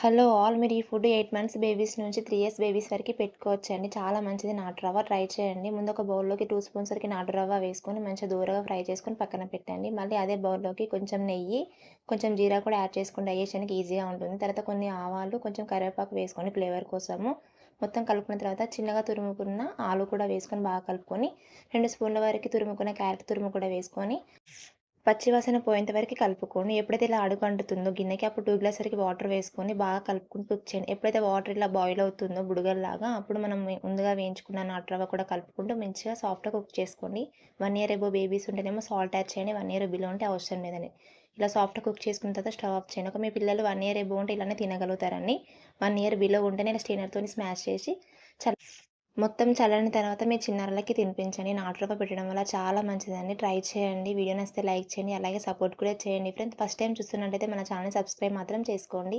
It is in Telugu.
హలో ఆల్ మీరు ఈ ఫుడ్ ఎయిట్ మంత్స్ బేబీస్ నుంచి త్రీ ఇయర్స్ బేబీస్ వరకు పెట్టుకోవచ్చండి. చాలా మంచిది. నాటు రవ్వ ట్రై చేయండి. ముందు ఒక బౌల్లోకి టూ స్పూన్స్ వరకు నాటు రవ్వ వేసుకొని మంచిగా దూరగా ఫ్రై చేసుకొని పక్కన పెట్టండి. మళ్ళీ అదే బౌల్లోకి కొంచెం నెయ్యి కొంచెం జీరా కూడా యాడ్ చేసుకుని డైజెషన్కి ఈజీగా ఉంటుంది. తర్వాత కొన్ని ఆవాలు కొంచెం కరివేపాకు వేసుకొని ఫ్లేవర్ కోసము మొత్తం కలుపుకున్న తర్వాత చిన్నగా తురుముకున్న ఆలు కూడా వేసుకొని బాగా కలుపుకొని రెండు స్పూన్ల వరకు తురుముకున్న క్యారెట్ తురుము కూడా వేసుకొని పచ్చివాసన పోయేంత వరకు కలుపుకోండి ఎప్పుడైతే ఇలా అడుగు అంటుతుందో గిన్నెకి అప్పుడు టూ గ్లాస్ వరకు వాటర్ వేసుకొని బాగా కలుపుకుని కుక్ చేయండి ఎప్పుడైతే వాటర్ ఇలా బాయిల్ అవుతుందో బుడగల్లాగా అప్పుడు మనం ముందుగా వేయించుకున్న నాట్రవ రవ్వ కూడా కలుపుకుంటూ మంచిగా సాఫ్ట్గా కుక్ చేసుకోండి. వన్ ఇయర్ ఎబో బేబీస్ ఉంటేనేమో సాల్ట్ యాడ్ చేయండి. వన్ ఇయర్ బిలో ఉంటే అవసరం లేదని ఇలా సాఫ్ట్గా కుక్ చేసుకున్న తర్వాత స్టవ్ ఆఫ్ చేయండి. ఒక మీ పిల్లలు వన్ ఇయర్ ఎబో ఉంటే ఇలానే తినగలుగుతారండి. వన్ ఇయర్ బిలో ఉంటేనే ఇలా స్టీనర్తో స్మాష్ చేసి చల్ మొత్తం చల్లని తర్వాత మీ చిన్నారులకి తినిపించండి. నాటుగా పెట్టడం వల్ల చాలా మంచిదండి. ట్రై చేయండి. వీడియో నచ్చితే లైక్ చేయండి. అలాగే సపోర్ట్ కూడా చేయండి ఫ్రెండ్స్. ఫస్ట్ టైం చూస్తున్నట్టయితే మన ఛానల్ సబ్స్క్రైబ్ మాత్రం చేసుకోండి.